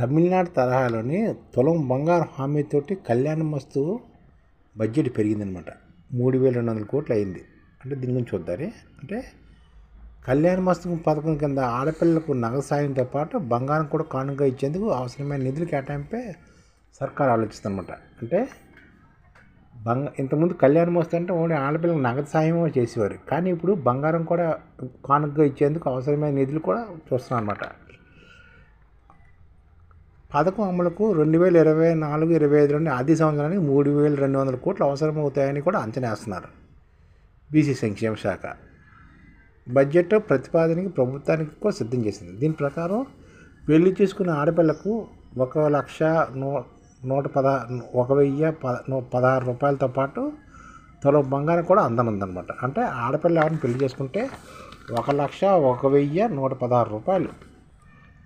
తమిళనాడు తరహాలోని తులం బంగారం హామీతోటి కళ్యాణ మస్తు బడ్జెట్ పెరిగిందనమాట. మూడు వేల రెండు వందల కోట్లు అయింది. అంటే దీని గురించి చూద్దారి అంటే కళ్యాణ మస్తు పథకం కింద ఆడపిల్లలకు నగదు సాయంతో పాటు బంగారం కూడా కానుకగా ఇచ్చేందుకు అవసరమైన నిధులు కేటాయింపే సర్కార్ ఆలోచిస్తుందన్నమాట. అంటే బంగ ఇంతకుముందు కళ్యాణ మస్తు అంటే ఓన్లీ ఆడపిల్లలకు నగదు సాయమే చేసేవారు. కానీ ఇప్పుడు బంగారం కూడా కానుకగా ఇచ్చేందుకు అవసరమైన నిధులు కూడా చూస్తున్నాం అనమాట పథకం అమలుకు రెండు వేల ఇరవై నాలుగు ఇరవై ఐదు నుండి ఆర్థిక సంవత్సరానికి మూడు వేల రెండు వందల కోట్లు అవసరమవుతాయని కూడా అంచనా వేస్తున్నారు బీసీ సంక్షేమ శాఖ. బడ్జెట్ ప్రతిపాదనకి ప్రభుత్వానికి కూడా సిద్ధం చేసింది. దీని ప్రకారం పెళ్ళి చేసుకున్న ఆడపిల్లకు ఒక లక్ష నూ నూట పద ఒక వెయ్యి పద నూ- పదహారు రూపాయలతో పాటు తొలగ బంగారం కూడా అందనుందనమాట అంటే ఆడపిల్ల ఎవరిని పెళ్ళి చేసుకుంటే ఒక లక్ష ఒక వెయ్యి నూట పదహారు రూపాయలు.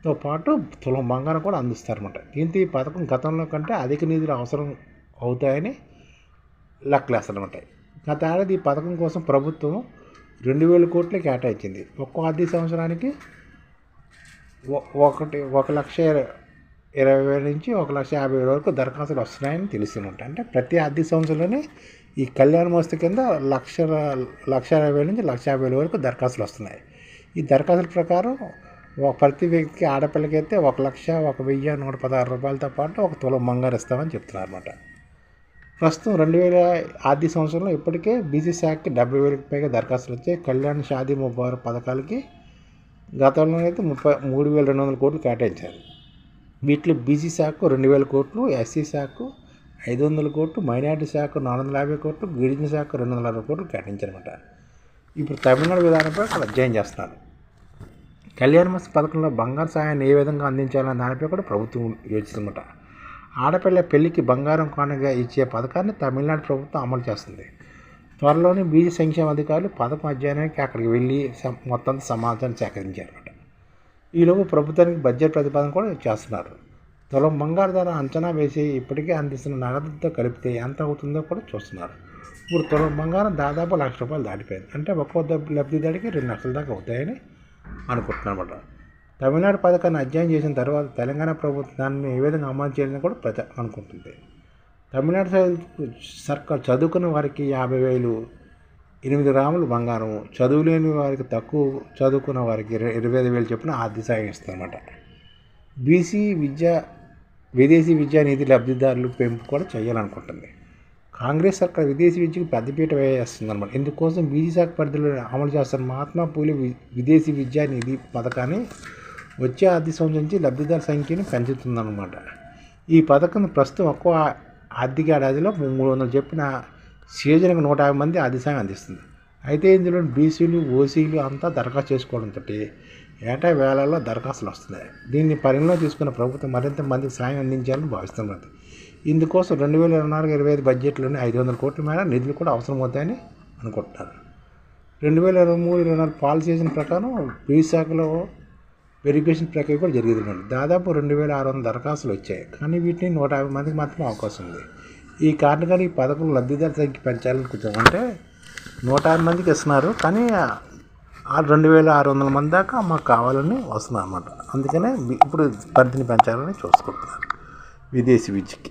తో పాటు తులం బంగారం కూడా అందిస్తారన్నమాట. దీంతో ఈ పథకం గతంలో కంటే అధిక నిధులు అవసరం అవుతాయని లెక్కలేస్తారన్నమాట. గత ఏడాది ఈ పథకం కోసం ప్రభుత్వం రెండు వేల కోట్లు కేటాయించింది. ఒక్కో ఆర్థిక సంవత్సరానికి ఒకటి ఒక లక్ష ఇరవై వేల నుంచి ఒక లక్ష యాభై వేల వరకు దరఖాస్తులు వస్తున్నాయని తెలుస్తున్నట్టు అంటే ప్రతి ఆర్థిక సంవత్సరంలోనే ఈ కళ్యాణ మోస్తు కింద లక్ష లక్ష ఇరవై వేల నుంచి లక్ష యాభై వేల వరకు దరఖాస్తులు వస్తున్నాయి. ఈ దరఖాస్తుల ప్రకారం ప్రతి వ్యక్తికి ఆడపిల్లకైతే ఒక లక్ష ఒక వెయ్యి నూట పదహారు రూపాయలతో పాటు ఒక తులం బంగారు ఇస్తామని చెప్తున్నారు అనమాట ప్రస్తుతం రెండు వేల ఆర్థిక సంవత్సరంలో ఇప్పటికే బీసీ శాఖకి డెబ్బై వేలకు పైగా దరఖాస్తులు వచ్చాయి. కళ్యాణ్ షాదీ ముబారక్ పథకాలకి గతంలో అయితే ముప్పై మూడు వేల రెండు వందల కోట్లు కేటాయించారు. వీటిలో బీసీ శాఖకు రెండు వేల కోట్లు ఎస్సీ శాఖకు ఐదు వందల కోట్లు మైనార్టీ శాఖకు నాలుగు వందల యాభై కోట్లు గిరిజన శాఖకు రెండు వందల అరవై కోట్లు కేటాయించారన్నమాట. ఇప్పుడు తమిళనాడు విధానంపై అక్కడ అధ్యయనం చేస్తున్నారు. కళ్యాణ మస్తు పథకంలో బంగారు సహాయాన్ని ఏ విధంగా అందించాలనే దానిపై కూడా ప్రభుత్వం యోచిస్తుందట. ఆడపిల్ల పెళ్ళికి బంగారం కానుగా ఇచ్చే పథకాన్ని తమిళనాడు ప్రభుత్వం అమలు చేస్తుంది. త్వరలోనే బీజీ సంక్షేమ అధికారులు పథకం అధ్యయనానికి అక్కడికి వెళ్ళి మొత్తం సమాచారం సేకరించారన్నమాట ఈలోపు ప్రభుత్వానికి బడ్జెట్ ప్రతిపాదన కూడా చేస్తున్నారు. తులం బంగారు ధర అంచనా వేసి ఇప్పటికే అందిస్తున్న నగదుతో కలిపితే ఎంత అవుతుందో కూడా చూస్తున్నారు. ఇప్పుడు తులం బంగారం దాదాపు లక్ష రూపాయలు దాటిపోయింది. అంటే ఒక్కో దబ్- లబ్ధిదారికి రెండు లక్షల దాకా అవుతాయని అనుకుంటున్నమాట తమిళనాడు పథకాన్ని అధ్యయనం చేసిన తర్వాత తెలంగాణ ప్రభుత్వం దాన్ని ఏ విధంగా అమలు చేయాలని కూడా ప్రజ అనుకుంటుంది. తమిళనాడు సర్కార్ చదువుకున్న వారికి యాభై వేలు ఎనిమిది గ్రాములు బంగారం చదువులేని వారికి తక్కువ చదువుకున్న వారికి ఇరవై ఇరవై ఐదు వేలు చొప్పున ఆర్థిక సాయం ఇస్తుందన్నమాట బీసీ విద్య విదేశీ విద్యా నిధి లబ్ధిదారులు పెంపు కూడా చేయాలనుకుంటుంది. కాంగ్రెస్ సర్కార్ విదేశీ విద్యకు పెద్దపీట వేస్తుందన్నమాట ఇందుకోసం బీసీ శాఖ పరిధిలో అమలు చేస్తున్న మహాత్మా పూలే వి- విదేశీ విద్యా నిధి పథకాన్ని వచ్చే ఆర్థిక సంవత్సరం నుంచి లబ్ధిదారుల సంఖ్యను పెంచుతుందన్నమాట. ఈ పథకం ప్రస్తుతం ఒక్కో ఆర్థిక ఏడాదిలో మూడు వందలు చెప్పిన సీజన్కి నూట యాభై మంది ఆర్థిక సాయం అందిస్తుంది. అయితే ఇందులో బీసీలు ఓసీలు అంతా దరఖాస్తు చేసుకోవడంతో ఏటా వేళల్లో దరఖాస్తులు వస్తున్నాయి. దీన్ని పరిగణలో తీసుకున్న ప్రభుత్వం మరింత మందికి సాయం అందించాలని భావిస్తున్నది. ఇందుకోసం రెండు వేల ఇరవై నాలుగు ఇరవై ఐదు బడ్జెట్లోనే ఐదు వందల కోట్ల మేర నిధులు కూడా అవసరమవుతాయని అనుకుంటున్నారు. రెండు వేల ఇరవై మూడు ఇరవై నాలుగు పాలసీ చేసిన ప్రకారం విశాఖలో వెరిఫికేషన్ ప్రక్రియ కూడా జరిగింది దాదాపు రెండు వేల ఆరు వందల దరఖాస్తులు వచ్చాయి. కానీ వీటిని నూట యాభై మందికి మాత్రమే అవకాశం ఉంది. ఈ కారణంగా ఈ పథకం లబ్ధిదారు సంఖ్య పెంచాలనుకుంటాం అంటే నూట యాభై మందికి ఇస్తున్నారు. కానీ ఆ రెండు వేల ఆరు వందల మంది దాకా మాకు కావాలని వస్తుంది అన్నమాట. అందుకనే ఇప్పుడు పరిధిని పెంచాలని చూసుకుంటున్నారు. విదేశీ విద్యకి.